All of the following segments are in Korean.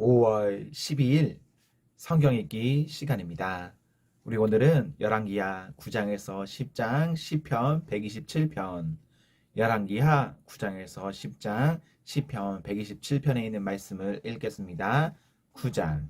5월 12일 성경 읽기 시간입니다. 우리 오늘은 열왕기하 9장에서 10장 10편 127편 열왕기하 9장에서 10장 10편 127편에 있는 말씀을 읽겠습니다. 9장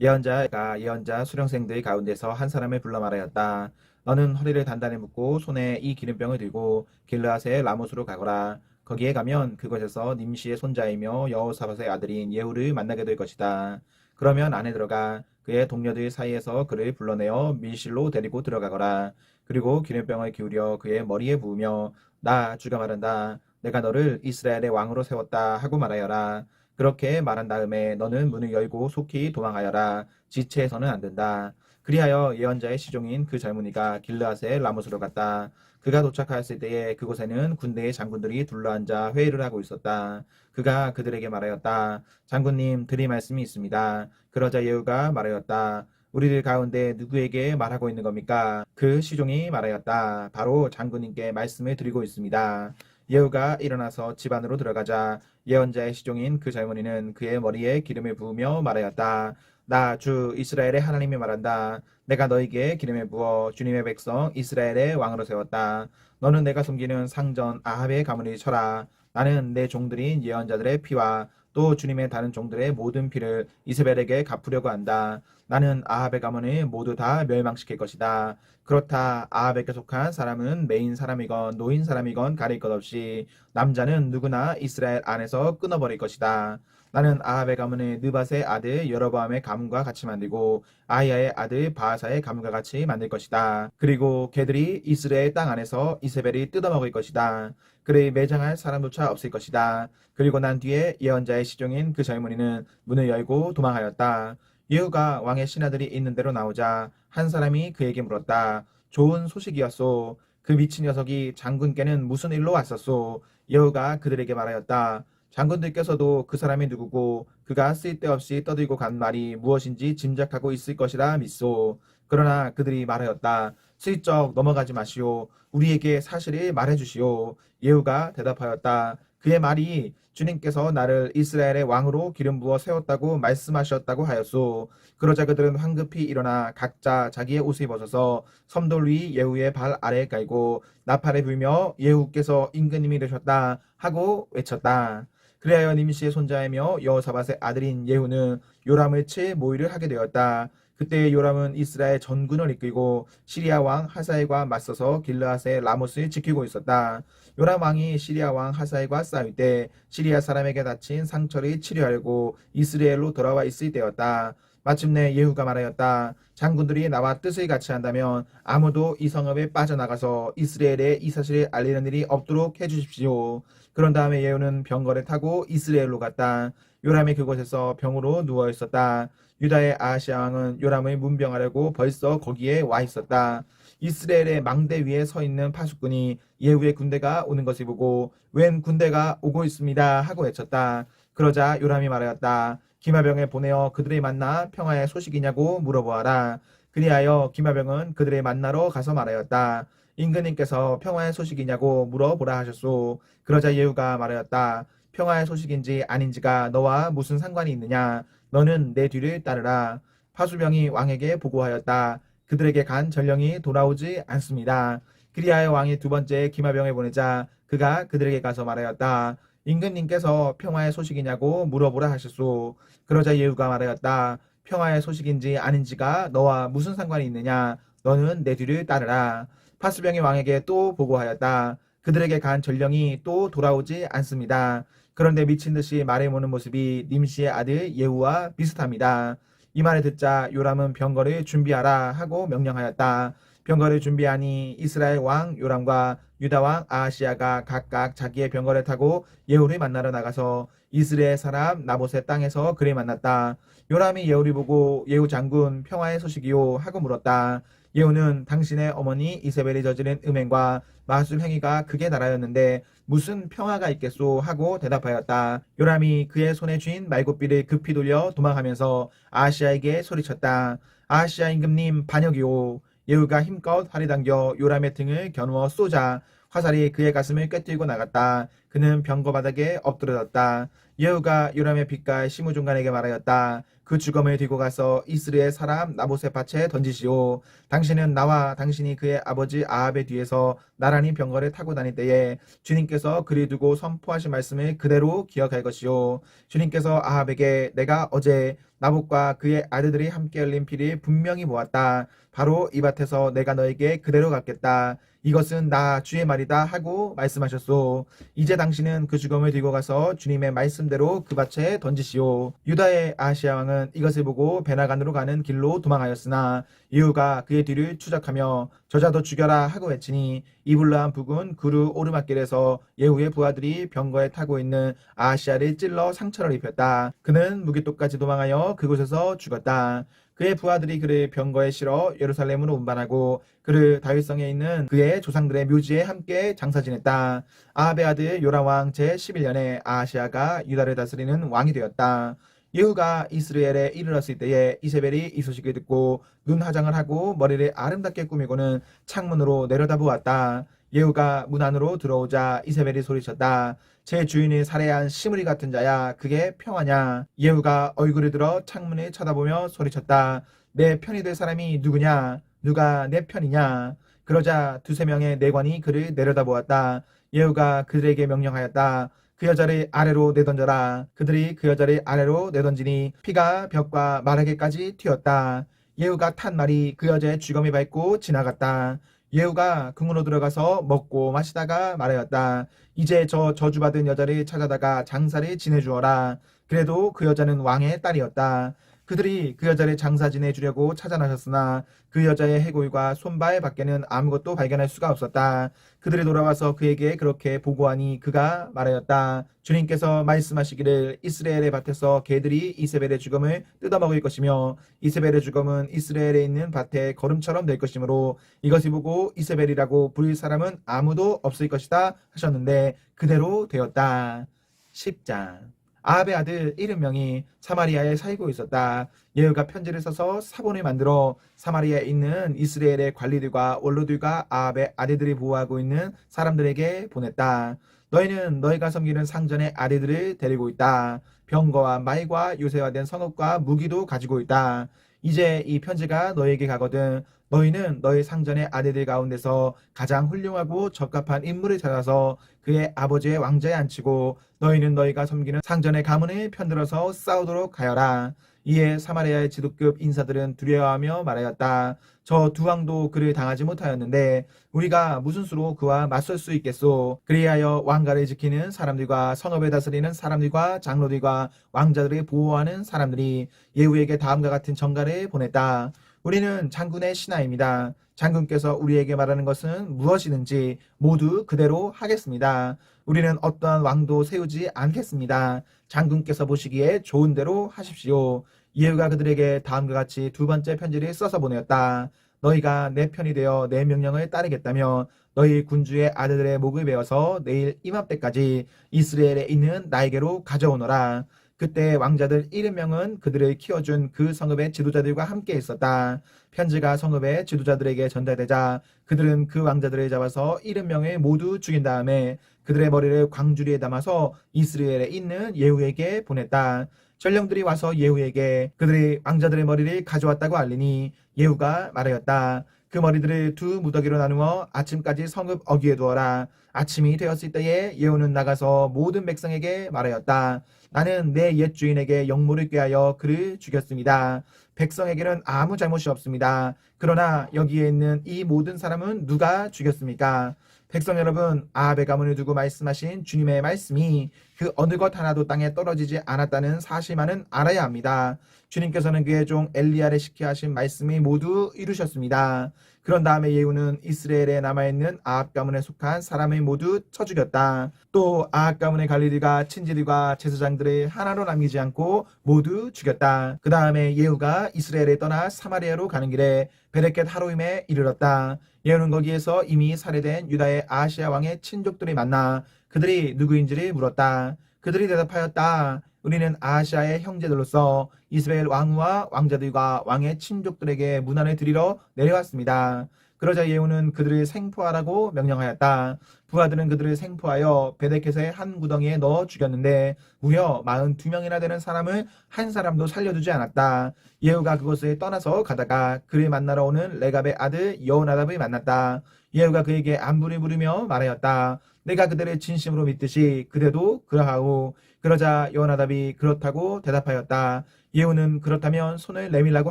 예언자가 예언자 수령생들 가운데서 한 사람을 불러 말하였다. 너는 허리를 단단히 묶고 손에 이 기름병을 들고 길르앗의 라못으로 가거라. 거기에 가면 그곳에서 님시의 손자이며 여호사밧의 아들인 예후를 만나게 될 것이다. 그러면 안에 들어가 그의 동료들 사이에서 그를 불러내어 밀실로 데리고 들어가거라. 그리고 기름병을 기울여 그의 머리에 부으며 나 주가 말한다. 내가 너를 이스라엘의 왕으로 세웠다 하고 말하여라. 그렇게 말한 다음에 너는 문을 열고 속히 도망하여라. 지체해서는 안 된다. 그리하여 예언자의 시종인 그 젊은이가 길르앗의 라못으로 갔다. 그가 도착하였을 때에 그곳에는 군대의 장군들이 둘러앉아 회의를 하고 있었다. 그가 그들에게 말하였다. 장군님, 드릴 말씀이 있습니다. 그러자 예후가 말하였다. 우리들 가운데 누구에게 말하고 있는 겁니까? 그 시종이 말하였다. 바로 장군님께 말씀을 드리고 있습니다. 예후가 일어나서 집 안으로 들어가자 예언자의 시종인 그 젊은이는 그의 머리에 기름을 부으며 말하였다. 나 주 이스라엘의 하나님이 말한다. 내가 너에게 기름을 부어 주님의 백성 이스라엘의 왕으로 세웠다. 너는 내가 섬기는 상전 아합의 가문을 쳐라. 나는 내 종들인 예언자들의 피와 또 주님의 다른 종들의 모든 피를 이스벨에게 갚으려고 한다. 나는 아합의 가문을 모두 다 멸망시킬 것이다. 그렇다. 아합에게 속한 사람은 메인 사람이건 노인 사람이건 가릴 것 없이 남자는 누구나 이스라엘 안에서 끊어버릴 것이다. 나는 아합의 가문을 느밧의 아들 여로보암의 가문과 같이 만들고 아이야의 아들 바하사의 가문과 같이 만들 것이다. 그리고 걔들이 이스라엘 땅 안에서 이세벨이 뜯어먹을 것이다. 그를 매장할 사람조차 없을 것이다. 그리고 난 뒤에 예언자의 시종인 그 젊은이는 문을 열고 도망하였다. 예후가 왕의 신하들이 있는 대로 나오자 한 사람이 그에게 물었다. 좋은 소식이었소. 그 미친 녀석이 장군께는 무슨 일로 왔었소? 예후가 그들에게 말하였다. 장군들께서도 그 사람이 누구고 그가 쓸데없이 떠들고 간 말이 무엇인지 짐작하고 있을 것이라 믿소. 그러나 그들이 말하였다. 슬쩍 넘어가지 마시오. 우리에게 사실을 말해 주시오. 예후가 대답하였다. 그의 말이 주님께서 나를 이스라엘의 왕으로 기름 부어 세웠다고 말씀하셨다고 하였소. 그러자 그들은 황급히 일어나 각자 자기의 옷을 벗어서 섬돌 위 예후의 발 아래에 깔고 나팔을 불며 예후께서 임금님이 되셨다 하고 외쳤다. 그리하여 님시의 손자이며 여호사밧의 아들인 예후는 요람을 칠 모의를 하게 되었다. 그때 요람은 이스라엘 전군을 이끌고 시리아 왕 하사엘과 맞서서 길르앗의 라못을 지키고 있었다. 요람 왕이 시리아 왕 하사엘과 싸울 때 시리아 사람에게 다친 상처를 치료하려고 이스라엘로 돌아와 있을 때였다. 마침내 예후가 말하였다. 장군들이 나와 뜻을 같이 한다면 아무도 이 성읍에 빠져나가서 이스라엘에 이 사실을 알리는 일이 없도록 해주십시오. 그런 다음에 예후는 병거를 타고 이스라엘로 갔다. 요람이 그곳에서 병으로 누워 있었다. 유다의 아하시아 왕은 요람을 문병하려고 벌써 거기에 와 있었다. 이스라엘의 망대 위에 서 있는 파수꾼이 예후의 군대가 오는 것을 보고 웬 군대가 오고 있습니다 하고 외쳤다. 그러자 요람이 말하였다. 기마병에 보내어 그들을 만나 평화의 소식이냐고 물어보아라. 그리하여 기마병은 그들을 만나러 가서 말하였다. 임금님께서 평화의 소식이냐고 물어보라 하셨소. 그러자 예후가 말하였다. 평화의 소식인지 아닌지가 너와 무슨 상관이 있느냐? 너는 내 뒤를 따르라. 파수병이 왕에게 보고하였다. 그들에게 간 전령이 돌아오지 않습니다. 그리하여 왕이 두 번째 기마병을 보내자 그가 그들에게 가서 말하였다. 임금님께서 평화의 소식이냐고 물어보라 하셨소. 그러자 예후가 말하였다. 평화의 소식인지 아닌지가 너와 무슨 상관이 있느냐? 너는 내 뒤를 따르라. 파수병이 왕에게 또 보고하였다. 그들에게 간 전령이 또 돌아오지 않습니다. 그런데 미친 듯이 말해 모는 모습이 님시의 아들 예후와 비슷합니다. 이 말을 듣자 요람은 병거를 준비하라 하고 명령하였다. 병거를 준비하니 이스라엘 왕 요람과 유다 왕 아하시아가 각각 자기의 병거를 타고 예후를 만나러 나가서 이스라엘 사람 나봇의 땅에서 그를 만났다. 요람이 예후를 보고 예후 장군 평화의 소식이요 하고 물었다. 예후는 당신의 어머니 이세벨이 저지른 음행과 마술 행위가 크게 나라였는데 무슨 평화가 있겠소 하고 대답하였다. 요람이 그의 손에 쥔 말고삐를 급히 돌려 도망하면서 아시아에게 소리쳤다. 아시아 임금님 반역이오. 예후가 힘껏 활이 당겨 요람의 등을 겨누어 쏘자 화살이 그의 가슴을 꿰뚫고 나갔다. 그는 병거 바닥에 엎드러졌다. 예후가 요람의 빛깔 시무종간에게 말하였다. 그 주검을 들고 가서 이스라엘 사람 나봇의 밭에 던지시오. 당신은 나와 당신이 그의 아버지 아합의 뒤에서 나란히 병거를 타고 다닐 때에 주님께서 그리 두고 선포하신 말씀을 그대로 기억할 것이요. 주님께서 아합에게 내가 어제 나봇과 그의 아들들이 함께 흘린 피를 분명히 모았다. 바로 이 밭에서 내가 너에게 그대로 갚겠다. 이것은 나 주의 말이다 하고 말씀하셨소. 이제 당신은 그 주검을 들고 가서 주님의 말씀대로 그 밭에 던지시오. 유다의 아시아 왕은 이것을 보고 베나간으로 가는 길로 도망하였으나 이유가 그의 뒤를 추적하며 저자도 죽여라 하고 외치니 이블라한 북은 그루 오르막길에서 예후의 부하들이 병거에 타고 있는 아시아를 찔러 상처를 입혔다. 그는 무기토까지 도망하여 그곳에서 죽었다. 그의 부하들이 그를 병거에 실어 예루살렘으로 운반하고 그를 다윗성에 있는 그의 조상들의 묘지에 함께 장사 지냈다. 아합의 아들 요라왕 제11년에 아시아가 유다를 다스리는 왕이 되었다. 예후가 이스라엘에 이르렀을 때에 이세벨이 이 소식을 듣고 눈 화장을 하고 머리를 아름답게 꾸미고는 창문으로 내려다보았다. 예후가 문 안으로 들어오자 이세벨이 소리쳤다. 제 주인이 살해한 시무리 같은 자야 그게 평화냐? 예후가 얼굴을 들어 창문을 쳐다보며 소리쳤다. 내 편이 될 사람이 누구냐? 누가 내 편이냐? 그러자 두세 명의 내관이 그를 내려다보았다. 예후가 그들에게 명령하였다. 그 여자를 아래로 내던져라. 그들이 그 여자를 아래로 내던지니 피가 벽과 마르게까지 튀었다. 예후가 탄 말이 그 여자의 쥐검이 밟고 지나갔다. 예후가 궁으로 들어가서 먹고 마시다가 말하였다. 이제 저 저주받은 여자를 찾아다가 장사를 지내주어라. 그래도 그 여자는 왕의 딸이었다. 그들이 그 여자를 장사 지내주려고 찾아 나섰으나 그 여자의 해골과 손발 밖에는 아무것도 발견할 수가 없었다. 그들이 돌아와서 그에게 그렇게 보고하니 그가 말하였다. 주님께서 말씀하시기를 이스라엘의 밭에서 개들이 이세벨의 죽음을 뜯어먹을 것이며 이세벨의 죽음은 이스라엘에 있는 밭에 걸음처럼 될 것이므로 이것을 보고 이세벨이라고 부를 사람은 아무도 없을 것이다 하셨는데 그대로 되었다. 10장 아합의 아들 이름명이 사마리아에 살고 있었다. 예후가 편지를 써서 사본을 만들어 사마리아에 있는 이스라엘의 관리들과 원로들과 아합의 아들들이 보호하고 있는 사람들에게 보냈다. 너희는 너희가 섬기는 상전의 아들들을 데리고 있다. 병거와 말과 요새화된 성읍과 무기도 가지고 있다. 이제 이 편지가 너에게 가거든. 너희는 너희 상전의 아들들 가운데서 가장 훌륭하고 적합한 인물을 찾아서 그의 아버지의 왕자에 앉히고 너희는 너희가 섬기는 상전의 가문을 편들어서 싸우도록 하여라. 이에 사마리아의 지도급 인사들은 두려워하며 말하였다. 저 두 왕도 그를 당하지 못하였는데 우리가 무슨 수로 그와 맞설 수 있겠소? 그리하여 왕가를 지키는 사람들과 성읍을 다스리는 사람들과 장로들과 왕자들을 보호하는 사람들이 예후에게 다음과 같은 전가를 보냈다. 우리는 장군의 신하입니다. 장군께서 우리에게 말하는 것은 무엇이든지 모두 그대로 하겠습니다. 우리는 어떠한 왕도 세우지 않겠습니다. 장군께서 보시기에 좋은 대로 하십시오. 예후가 그들에게 다음과 같이 두 번째 편지를 써서 보내었다. 너희가 내 편이 되어 내 명령을 따르겠다면 너희 군주의 아들들의 목을 베어서 내일 이맘때까지 이스라엘에 있는 나에게로 가져오너라. 그때 왕자들 일흔 명은 그들을 키워준 그 성읍의 지도자들과 함께 있었다. 편지가 성읍의 지도자들에게 전달되자 그들은 그 왕자들을 잡아서 일흔 명을 모두 죽인 다음에 그들의 머리를 광주리에 담아서 이스라엘에 있는 예후에게 보냈다. 전령들이 와서 예후에게 그들이 왕자들의 머리를 가져왔다고 알리니 예후가 말하였다. 그 머리들을 두 무더기로 나누어 아침까지 성읍 어귀에 두어라. 아침이 되었을 때에 예후는 나가서 모든 백성에게 말하였다. 나는 내 옛 주인에게 영모를 꾀하여 그를 죽였습니다. 백성에게는 아무 잘못이 없습니다. 그러나 여기에 있는 이 모든 사람은 누가 죽였습니까? 백성 여러분, 아합의 가문을 두고 말씀하신 주님의 말씀이 그 어느 것 하나도 땅에 떨어지지 않았다는 사실만은 알아야 합니다. 주님께서는 그의 종 엘리야를 시켜 하신 말씀이 모두 이루셨습니다. 그런 다음에 예후는 이스라엘에 남아있는 아합 가문에 속한 사람을 모두 쳐 죽였다. 또 아합 가문의 관리들과 친지들과 제사장들을 하나로 남기지 않고 모두 죽였다. 그 다음에 예후가 이스라엘에 떠나 사마리아로 가는 길에 베레켓 하로임에 이르렀다. 예후는 거기에서 이미 살해된 유다의 아시아 왕의 친족들이 만나 그들이 누구인지를 물었다. 그들이 대답하였다. 우리는 아시아의 형제들로서 이스라엘 왕과 왕자들과 왕의 친족들에게 문안을 드리러 내려왔습니다. 그러자 예후는 그들을 생포하라고 명령하였다. 부하들은 그들을 생포하여 베데켓의 한 구덩이에 넣어 죽였는데 무려 42명이나 되는 사람을 한 사람도 살려두지 않았다. 예후가 그곳을 떠나서 가다가 그를 만나러 오는 레갑의 아들 여호나답을 만났다. 예후가 그에게 안부를 물으며 말하였다. 내가 그들을 진심으로 믿듯이 그대도 그러하오. 그러자 여호나답이 그렇다고 대답하였다. 예후는 그렇다면 손을 내밀라고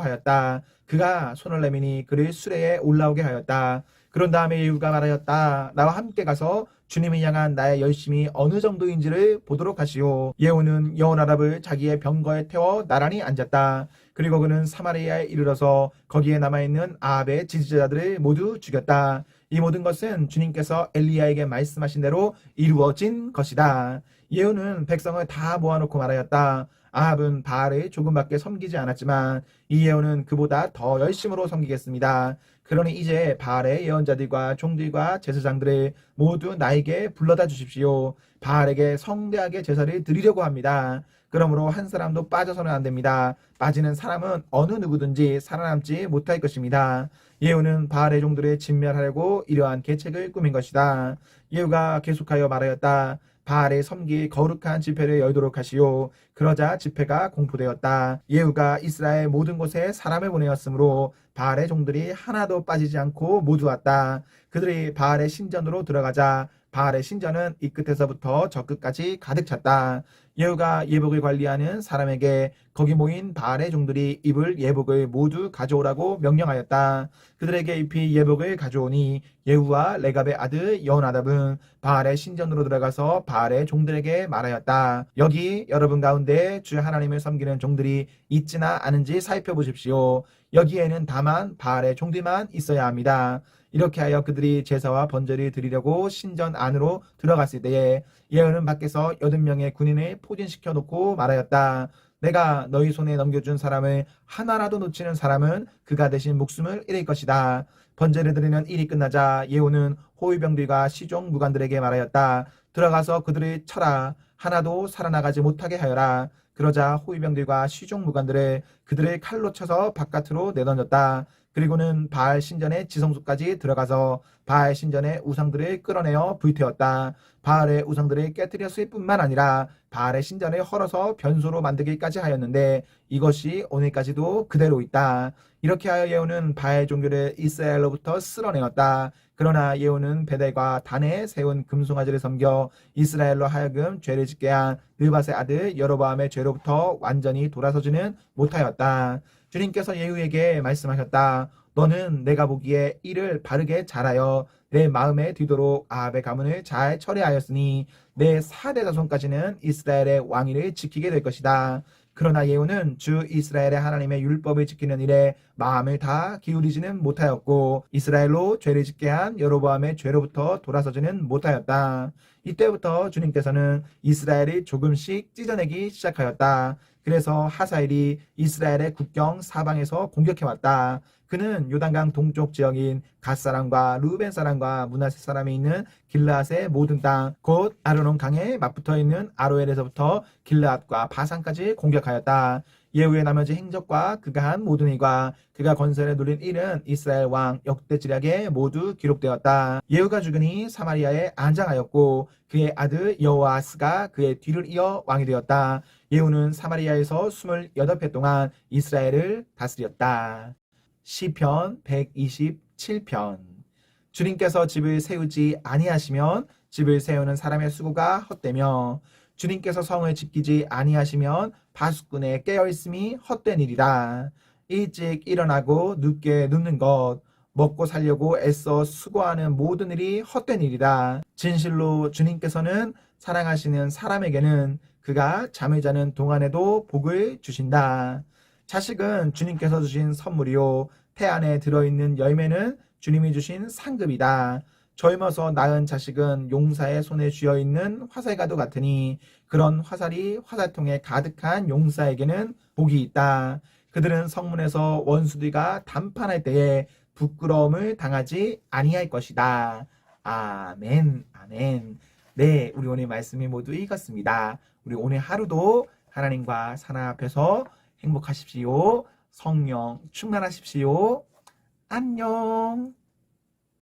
하였다. 그가 손을 내미니 그를 수레에 올라오게 하였다. 그런 다음에 예후가 말하였다. 나와 함께 가서 주님을 향한 나의 열심이 어느 정도인지를 보도록 하시오. 예후는 여호나답을 자기의 병거에 태워 나란히 앉았다. 그리고 그는 사마리아에 이르러서 거기에 남아있는 아합의 지지자들을 모두 죽였다. 이 모든 것은 주님께서 엘리야에게 말씀하신 대로 이루어진 것이다. 예후는 백성을 다 모아놓고 말하였다. 아합은 바알을 조금밖에 섬기지 않았지만 이 예후는 그보다 더 열심으로 섬기겠습니다. 그러니 이제 바알의 예언자들과 종들과 제사장들을 모두 나에게 불러다 주십시오. 바알에게 성대하게 제사를 드리려고 합니다. 그러므로 한 사람도 빠져서는 안 됩니다. 빠지는 사람은 어느 누구든지 살아남지 못할 것입니다. 예후는 바알의 종들을 진멸하려고 이러한 계책을 꾸민 것이다. 예후가 계속하여 말하였다. 바알의 섬기 거룩한 집회를 열도록 하시오. 그러자 집회가 공포되었다. 예후가 이스라엘 모든 곳에 사람을 보내었으므로 바알의 종들이 하나도 빠지지 않고 모두 왔다. 그들이 바알의 신전으로 들어가자 바알의 신전은 이 끝에서부터 저 끝까지 가득 찼다. 예후가 예복을 관리하는 사람에게 거기 모인 바알의 종들이 입을 예복을 모두 가져오라고 명령하였다. 그들에게 입히 예복을 가져오니 예후와 레갑의 아들 여호나답은 바알의 신전으로 들어가서 바알의 종들에게 말하였다. 여기 여러분 가운데 주 하나님을 섬기는 종들이 있지나 않은지 살펴보십시오. 여기에는 다만 바알의 종들만 있어야 합니다. 이렇게 하여 그들이 제사와 번제를 드리려고 신전 안으로 들어갔을 때에 예언은 밖에서 여덟 명의 군인을 포진시켜 놓고 말하였다. 내가 너희 손에 넘겨준 사람을 하나라도 놓치는 사람은 그가 대신 목숨을 잃을 것이다. 번제를 드리는 일이 끝나자 예후는 호위병들과 시종 무관들에게 말하였다. 들어가서 그들을 쳐라. 하나도 살아나가지 못하게 하여라. 그러자 호위병들과 시종 무관들을 그들을 칼로 쳐서 바깥으로 내던졌다. 그리고는 바알 신전의 지성소까지 들어가서 바알 신전의 우상들을 끌어내어 불태웠다. 바알의 우상들을 깨뜨렸을 뿐만 아니라 바알의 신전을 헐어서 변소로 만들기까지 하였는데 이것이 오늘까지도 그대로 있다. 이렇게 하여 예후는 바알 종교를 이스라엘로부터 쓸어내었다. 그러나 예후는 베델과 단에 세운 금송아지를 섬겨 이스라엘로 하여금 죄를 짓게 한 느밧의 아들 여로보암의 죄로부터 완전히 돌아서지는 못하였다. 주님께서 예후에게 말씀하셨다. 너는 내가 보기에 이를 바르게 잘하여 내 마음에 뒤도록 아합의 가문을 잘 처리하였으니 내 사대 자손까지는 이스라엘의 왕위를 지키게 될 것이다. 그러나 예후는 주 이스라엘의 하나님의 율법을 지키는 일에 마음을 다 기울이지는 못하였고 이스라엘로 죄를 짓게 한 여로보암의 죄로부터 돌아서지는 못하였다. 이때부터 주님께서는 이스라엘이 조금씩 찢어내기 시작하였다. 그래서 하사엘이 이스라엘의 국경 사방에서 공격해왔다. 그는 요단강 동쪽 지역인 갓 사람과 루벤 사람과 문하세 사람이 있는 길라앗의 모든 땅, 곧 아르논 강에 맞붙어 있는 아로엘에서부터 길라앗과 바산까지 공격하였다. 예후의 나머지 행적과 그가 한 모든 일과 그가 건설에 누린 일은 이스라엘 왕 역대지략에 모두 기록되었다. 예후가 죽으니 사마리아에 안장하였고 그의 아들 여호아스가 그의 뒤를 이어 왕이 되었다. 예후는 사마리아에서 28해 동안 이스라엘을 다스렸다. 시편 127편 주님께서 집을 세우지 아니하시면 집을 세우는 사람의 수고가 헛되며 주님께서 성을 지키지 아니하시면 바수꾼의 깨어있음이 헛된 일이라 일찍 일어나고 늦게 눕는 것 먹고 살려고 애써 수고하는 모든 일이 헛된 일이다. 진실로 주님께서는 사랑하시는 사람에게는 그가 잠을 자는 동안에도 복을 주신다. 자식은 주님께서 주신 선물이요. 태 안에 들어있는 열매는 주님이 주신 상급이다. 젊어서 낳은 자식은 용사의 손에 쥐어 있는 화살과도 같으니 그런 화살이 화살통에 가득한 용사에게는 복이 있다. 그들은 성문에서 원수들과 담판할 때에 부끄러움을 당하지 아니할 것이다. 아멘, 아멘. 네, 우리 오늘 말씀이 모두 읽었습니다. 우리 오늘 하루도 하나님과 사나 앞에서 행복하십시오. 성령 충만하십시오. 안녕.